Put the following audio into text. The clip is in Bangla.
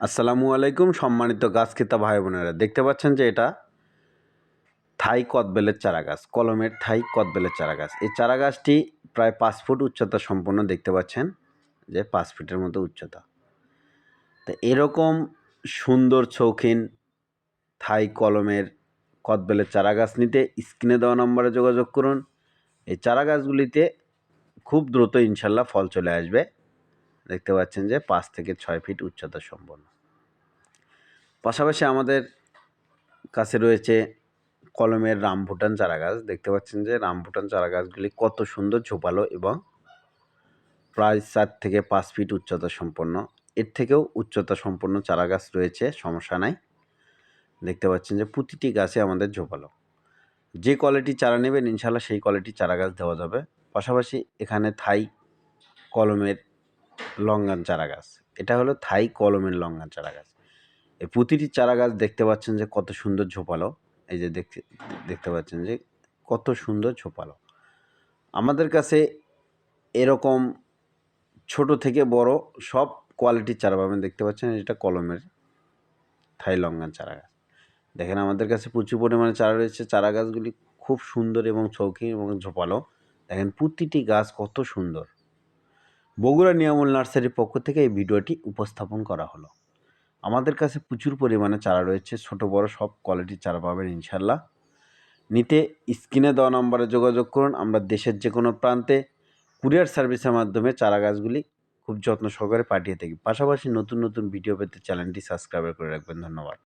আসসালামু আলাইকুম সম্মানিত গাছ ক্রেতা ভাই বোনেরা। দেখতে পাচ্ছেন যে এটা থাই কদবেলের চারা গাছ কলমের থাই কদবেলের চারা গাছ এই চারা গাছটি প্রায় পাঁচ ফুট উচ্চতা সম্পন্ন, দেখতে পাচ্ছেন যে পাঁচ ফিটের মতো উচ্চতা। তো এরকম সুন্দর শৌখিন থাই কলমের কদবেলের চারা গাছ নিতে স্ক্রিনে দেওয়া নম্বরে যোগাযোগ করুন। এই চারা গাছগুলিতে খুব দ্রুত ইনশাল্লাহ ফল চলে আসবে। দেখতে পাচ্ছেন যে পাঁচ থেকে ছয় ফিট উচ্চতা সম্পন্ন। পাশাপাশি আমাদের কাছে রয়েছে কলমের রামভুটান চারা গাছ দেখতে পাচ্ছেন যে রামভুটান চারা গাছগুলি কত সুন্দর ঝোপালো এবং প্রায় চার থেকে পাঁচ ফিট উচ্চতা সম্পন্ন। এর থেকেও উচ্চতা সম্পন্ন চারা গাছ রয়েছে, সমস্যা নাই। দেখতে পাচ্ছেন যে প্রতিটি গাছে আমাদের ঝোপালো। যে কোয়ালিটি চারা নেবেন ইনশাল্লাহ সেই কোয়ালিটি চারা গাছ দেওয়া যাবে। পাশাপাশি এখানে থাই কলমের লঙ্গান চারা গাছ এটা হলো থাই কলমের লঙ্গান চারা গাছ এই প্রতিটি চারা গাছ দেখতে পাচ্ছেন যে কত সুন্দর ঝোপালো। এই যে দেখতে দেখতে পাচ্ছেন যে কত সুন্দর ঝোপালো। আমাদের কাছে এরকম ছোট থেকে বড় সব কোয়ালিটির চারা পাবেন। দেখতে পাচ্ছেন এটা কলমের থাই লঙ্গান চারা গাছ দেখেন আমাদের কাছে প্রচুর পরিমাণে চারা রয়েছে। চারা গাছগুলি খুব সুন্দর এবং চৌকি এবং ঝোপালো। দেখেন প্রতিটি গাছ কত সুন্দর। বগুড়া নিয়ামল নার্সারির পক্ষ থেকে এই ভিডিওটি উপস্থাপন করা হলো। আমাদের কাছে প্রচুর পরিমাণে চারা রয়েছে, ছোট, বড়, সব কোয়ালিটির চারা পাবেন ইনশাল্লাহ নিতে স্ক্রিনে দেওয়া নম্বরে যোগাযোগ করুন, আমরা দেশের যে কোনো প্রান্তে কুরিয়ার সার্ভিসের মাধ্যমে চারা গাছগুলি খুব যত্ন সহকারে পাঠিয়ে থাকি। পাশাপাশি নতুন নতুন ভিডিও পেতে চ্যানেলটি সাবস্ক্রাইব করে রাখবেন। ধন্যবাদ।